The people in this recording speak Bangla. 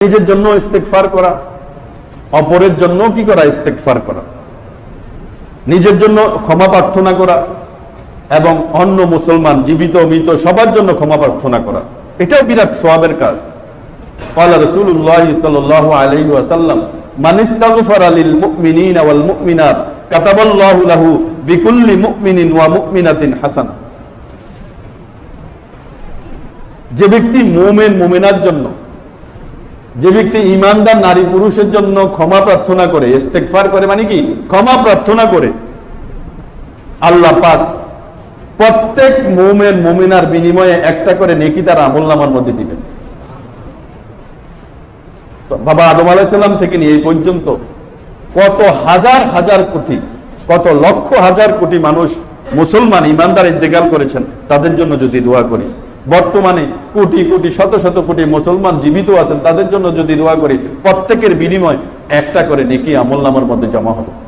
নিজের জন্য ইস্তেকফার করা অপরের জন্য কি করা ইস্তেকফার করা নিজের জন্য ক্ষমা প্রার্থনা করা এবং অন্য মুসলমান জীবিত মৃত সবার জন্য ক্ষমা প্রার্থনা করা এটাও বিরাট সোয়াবের কাজ قال رسول الله صلى الله عليه وسلم من استغفر للمؤمنين والمؤمنات كتب الله له بكل مؤمن ومؤمنة حسنة যে ব্যক্তি মুমিন মুমিনার জন্য যে ব্যক্তি ইমানদার নারী পুরুষের জন্য ক্ষমা প্রার্থনা করে ইস্তেকফার করে মানে কি? ক্ষমা প্রার্থনা করে। আল্লাহ পাক প্রত্যেক মুমেন, মুমিনার বিনিময়ে একটা করে নেকি তার আমল নামার মধ্যে দিবেন। বাবা আদম আলাইসাল্লাম থেকে নিয়ে এই পর্যন্ত কত হাজার হাজার কোটি, কত লক্ষ, হাজার কোটি মানুষ মুসলমান, ইমানদার ইন্তেকাল করেছেন, তাদের জন্য যদি দোয়া করি। বর্তমানে কোটি কোটি, শত শত কোটি মুসলমান জীবিত আছেন, তাদের জন্য যদি দোয়া করি, প্রত্যেকের বিনিময় একটা করে নেকি আমল নামার মধ্যে জমা হবে।